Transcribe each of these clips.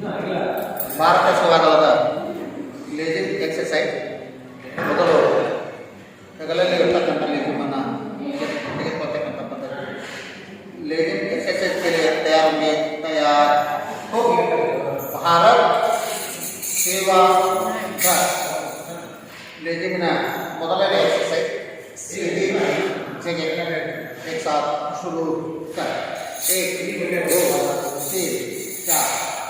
न अगला भारकवागा leg exercise మొదલો కగలని ఎంతంతల్లి మన కదగొత్తంతంత పంద లెగ్ ఎక్ససైజ్ కొరకు తయారండి తయార తో భారత్ સેવા క లెగ్ కిన మొదలని సి 3 బై చెక్ ఎక్లెట్ 1 తో మొదలు కా 1 3 కి రెండు బస సి 4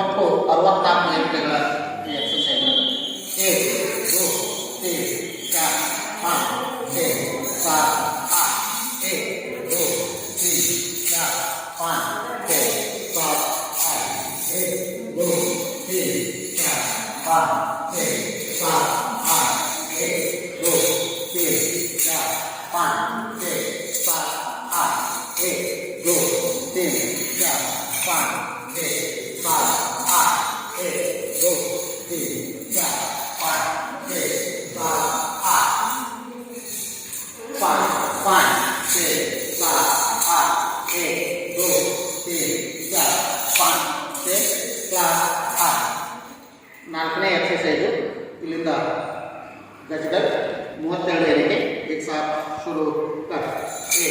ಒಟ್ಟು ಅರವತ್ತಾರು ಅಂಕಗಳ ಈ ಎಕ್ಸಸೈಸ್ ಏಳು ದೋ ತೀನ್ ಚಾರ್ ಪಾಂಚ್ ಛೇ ಸಾತ್ ಆಟ್ ಏಕ್ ದೋ ತೀನ್ ಚಾರ್ ಪಾಂಚ್ ಛೇ ಸಾತ್ ಆಟ್ ಏಕ್ ದೋ ತೀನ್ ಚಾರ್ ಪಾಂಚ್ ಛೇ ಸಾತ್ ಆಟ್ ಏಕ್ ದೋ ತೀನ್ ಚಾರ್ पाँच छः सात आठ एक दो तीन चार पाँच एक सात आठ एक दो तीन चार पाँच एक सात आठ पाँच पाँच एक सात आठ एक दो तीन चार पाँच एक सात आठ नाल्कने एक्सरसाइज ಇಲ್ಲಿಂದ ಗಜಗಜ್ ಮೂವತ್ತೆರಡು ಏನಿಗೆ ಈಗ ಸಾಕು ಶುರು ಕಟ್ ಏ